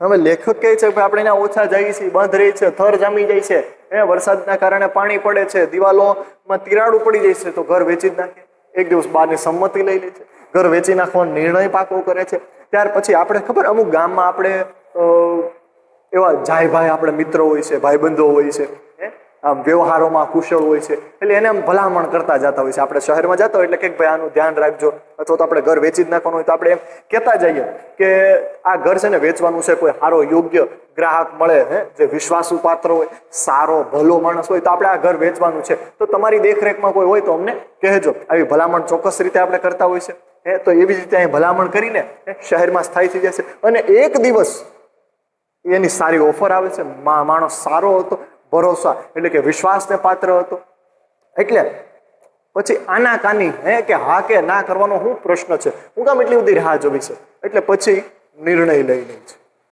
હવે લેખક કહે છે કે આપણે એના ઓછા જઈએ છીએ, બંધ રહી છે, થર જામી જાય છે. એ વરસાદના કારણે પાણી પડે છે, દિવાલોમાં તિરાડું પડી જાય છે, તો ઘર વેચી જ નાખે. એક દિવસ બહારની સંમતિ લઈ લે છે, ઘર વેચી નાખવાનો નિર્ણય પાકો કરે છે. ત્યાર પછી આપણે ખબર, અમુક ગામમાં આપણે એવા જાય ભાઈ આપણે મિત્રો હોય છે, ભાઈબંધો હોય છે? આમ વ્યવહારોમાં કુશળ હોય છે. એટલે એને આમ ભલામણ કરતા જતા હોય છે. આપણે શહેરમાં જતા હોય એટલે કે ભાઈ આનું ધ્યાન રાખજો. અથવા તો આપણે ઘર વેચી જ નાખવાનું હોય તો આપણે એમ કહેતા જઈએ કે આ ઘર છે ને વેચવાનું છે, કોઈ સારો યોગ્ય ગ્રાહક મળે, હે? જે વિશ્વાસુ પાત્ર હોય, સારો, ભલો માણસ હોય તો આપણે આ ઘર વેચવાનું છે. તો તમારી દેખરેખમાં કોઈ હોય તો અમને કહેજો. આવી ભલામણ ચોક્કસ રીતે આપણે કરતા હોય છે. હે? તો એવી રીતે અહીં ભલામણ કરીને શહેરમાં સ્થાયી થઈ જશે. અને એક દિવસ એની સારી ઓફર આવે છે. માણસ સારો હતો. ભરોસા એટલે કે વિશ્વાસને પાત્ર હતો. એટલે પછી આના કાની, હે, કે હા કે ના કરવાનો શું પ્રશ્ન છે. હું કામ એટલી બધી રાહ જોવી છે. એટલે પછી નિર્ણય લઈ લે છે